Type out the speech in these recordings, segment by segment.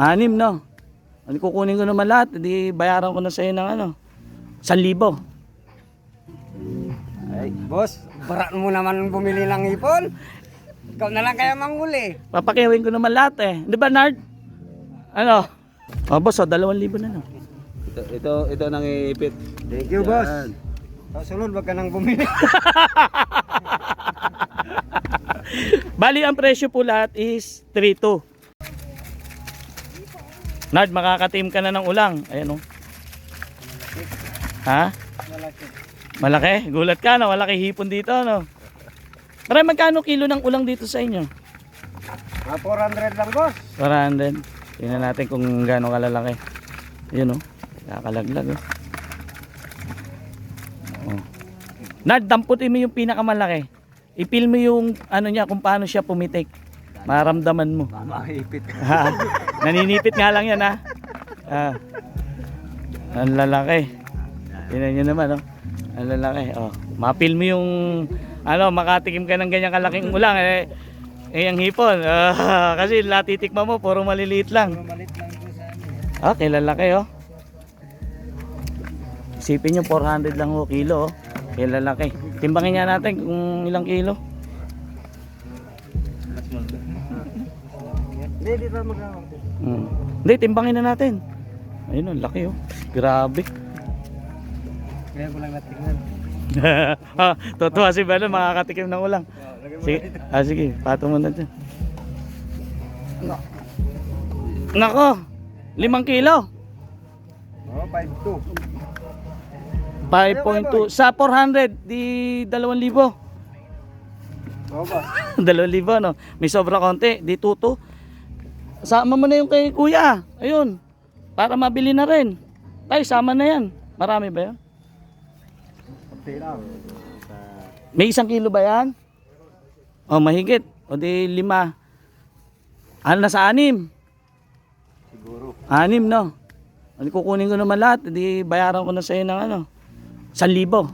Anim, no? Ano kukunin ko naman lahat, di bayaran ko na sa'yo ng ano, 1,000. Ay, boss, barat mo naman bumili ng ipon. Ikaw na lang kaya manghuli. Papakiyawin ko naman lahat eh. Di ba, Nard? Ano? O, boss, o, 2,000 na lang. Ito, ito, ito nang iipit. Thank you, boss. Yan. Sa sunod, wag ka nang bumili. Bali, ang presyo po lahat is 3,2. Nard, makakatim ka na ng ulang. Ayan o. Ha? Malaki. Malaki? Gulat ka na, malaki hipon dito, no? Pare, magkano kilo ng ulang dito sa inyo? Mga 400 lang, boss. 400. Tingnan natin kung gaano kalalaki. Yun oh. Kakalaglag oh. oh. Nad, damputin mo yung pinakamalaki. Ipil mo yung ano niya kung paano siya pumitik. Maramdaman mo. Mahipit. Naninipit nga lang yan ha. Ah. Ang lalaki. Tingnan nyo naman oh. Ang lalaki. Oh. Mapil mo yung ano, makatikim ka ng ganyang kalaking ulang eh. Eh, ang hipon. Ah, kasi latitikma mo, puro maliliit lang. Sa ano. Ah, lalaki oh. Isipin nyo, 400 lang ho kilo oh. Kay lalaki. Timbangin nga natin kung ilang kilo. Hindi, di ba magawa? Hmm. Hindi, timbangin na natin. Ayun, ang laki oh. Grabe. Kaya ko lang natingnan. ah, totoo si Belo, makakatikim ng ulang. Sige, ah, sige, patong mo na dyan. Nako, limang kilo. Oh, 5-2. 5.2. Sa 400, di 2,000. Oh, boss. 2,000, no? May sobra konti, di tuto. Sama mo na yung kay kuya. Ayun, para mabili na rin. Tay, sama na yan. Marami ba yan? May isang kilo ba yan? O, mahigit. O di lima. Ano na sa anim? Siguro. Anim, no? Ano kukunin ko naman lahat, di bayaran ko na sa'yo ng ano, 1,000.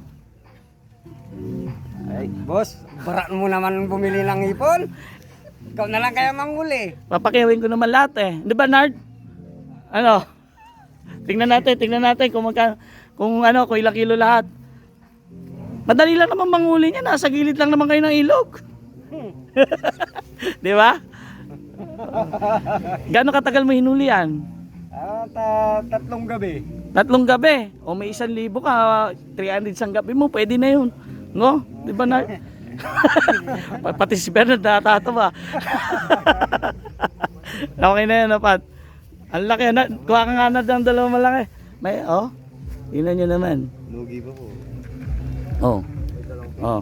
Ay, boss, barat mo naman bumili ng ipon. Ikaw na lang kaya manghuli. Papakiyawin ko naman lahat eh. Di ba, Nard? Ano? Tingnan natin, tingnan natin kung magka, kung ano, kung ilang kilo lahat. Madali lang naman manghuli niya, nasa gilid lang naman kayo ng ilog. Di ba? Gano'ng katagal mo hinuli yan? Ah, ta tatlong gabi. Tatlong gabi. O may isang libo ka, 300 isang gabi mo, pwede na yun. No? Di ba na? Pa- Pati si Bernard natatawa. okay na yun, Pat. Ang laki. Na, kuha ka nga na ng dalawang malaki. May, oh. Tingnan nyo naman. Lugi pa po. Oh. Oh.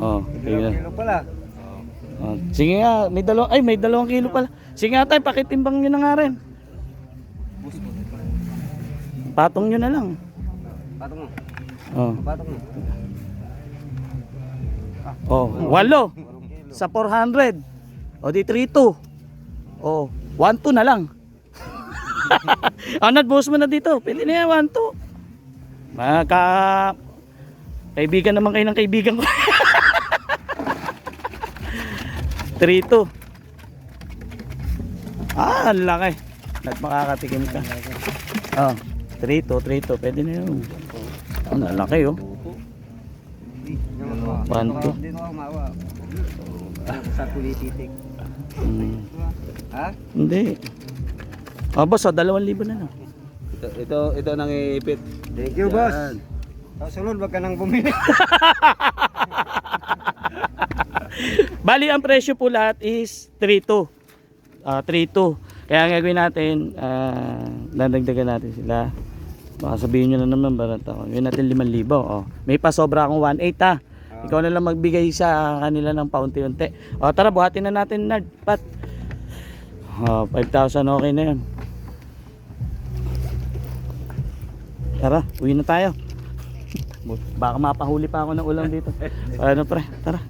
Oh. Tingnan. Kilo pala. Oh. Sige nga, may dalawang, ay may dalawang kilo pala. Sige nga tayo, pakitimbang nyo na nga rin. Patong nyo na lang. Patong mo. Oh. Patong mo. Oh, walo. Sa 400. O di 32. Oh, 12 na lang. Anad, boss mo na dito. Pwede na yan, 12. Maka... Kaibigan naman kayo ng kaibigan ko. 32. Ah, ang laki. At makakatikim ka. Oh, 32, 32. Pwede na yun. Ang laki oh. Panto. Sa kulititik. Hmm. Ha? Hindi. Ah, boss, oh, 2,000 na lang. Ito, ito, ito nang iipit. Thank you, boss. Sa sunod, wag ka nang bumili. Bali, ang presyo po lahat is 3,2. Ah, 3,2. Kaya ang gagawin natin, ah, dadagdagan natin sila. Baka sabihin nyo na naman, barat ako. Yun natin 5,000. Oh. May pasobra akong 1,800 ha. Ikaw na lang magbigay sa kanila ng paunti-unti. O tara, buhatin na natin, Nard. Pat. Oh, 5,000 okay na yun. Tara, uwi na tayo. Baka mapahuli pa ako ng ulam dito. Ano pre, tara.